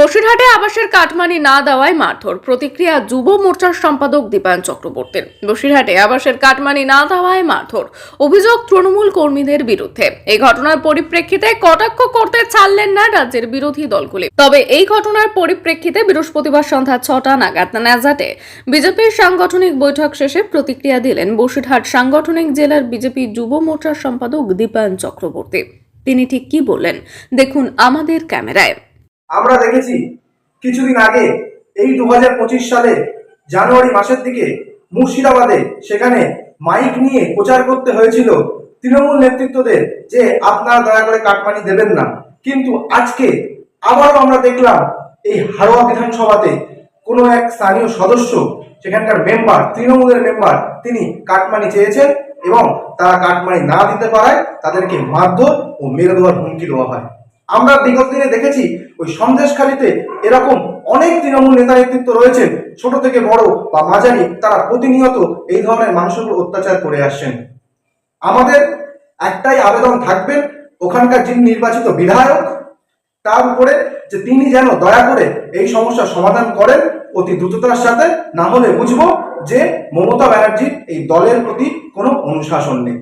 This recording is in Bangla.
বসিরহাটে আবাসের কাটমানি না দেওয়ায় মারধর। প্রতিক্রিয়া যুব মোর্চার সম্পাদক দীপায়ন চক্রবর্তীর। বসিরহাটে আবাসের কাটমানি না দেওয়ায় মারধর। অভিযোগ তৃণমূল কর্মীদের বিরুদ্ধে। এই ঘটনার পরিপ্রেক্ষিতে কটাক্ষ করতে ছাড়লেন না রাজ্যের বিরোধী দলগুলি। তবে এই ঘটনার পরিপ্রেক্ষিতে বৃহস্পতিবার সন্ধ্যা ছটা নাগাদ নাজাটে বিজেপির সাংগঠনিক বৈঠক শেষে প্রতিক্রিয়া দিলেন বসিরহাট সাংগঠনিক জেলার বিজেপি যুব মোর্চার সম্পাদক দীপায়ন চক্রবর্তী। তিনি ঠিক কি বললেন? দেখুন আমাদের ক্যামেরায়। আমরা দেখেছি কিছুদিন আগে, এই দু হাজার পঁচিশ সালে জানুয়ারি মাসের দিকে মুর্শিদাবাদে সেখানে মাইক নিয়ে প্রচার করতে হয়েছিল তৃণমূল নেতৃত্বদের যে, আপনারা দয়া করে কাটমানি দেবেন না। কিন্তু আজকে আবারও আমরা দেখলাম, এই হাড়োয়া বিধানসভাতে কোনো এক স্থানীয় সদস্য, সেখানকার মেম্বার, তৃণমূলের মেম্বার, তিনি কাটমানি চেয়েছেন এবং তারা কাটমানি না দিতে পারায় তাদেরকে মারধর ও মেরে দেওয়ার হুমকি দেওয়া হয়। আমরা বিগত দিনে দেখেছি ওই সন্দেশখালিতে এরকম অনেক তৃণমূল নেতা নেতৃত্ব রয়েছেন, ছোট থেকে বড় বা মাঝারি, তারা প্রতিনিয়ত এই ধরনের মানুষের উপর অত্যাচার করে আসছেন। আমাদের একটাই আবেদন থাকবে, ওখানকার যিনি নির্বাচিত বিধায়ক, তার উপরে যে তিনি যেন দয়া করে এই সমস্যার সমাধান করেন, অতি দ্রুততার সাথে, না হলে বুঝব যে মমতা ব্যানার্জির এই দলের প্রতি কোনো অনুশাসন নেই।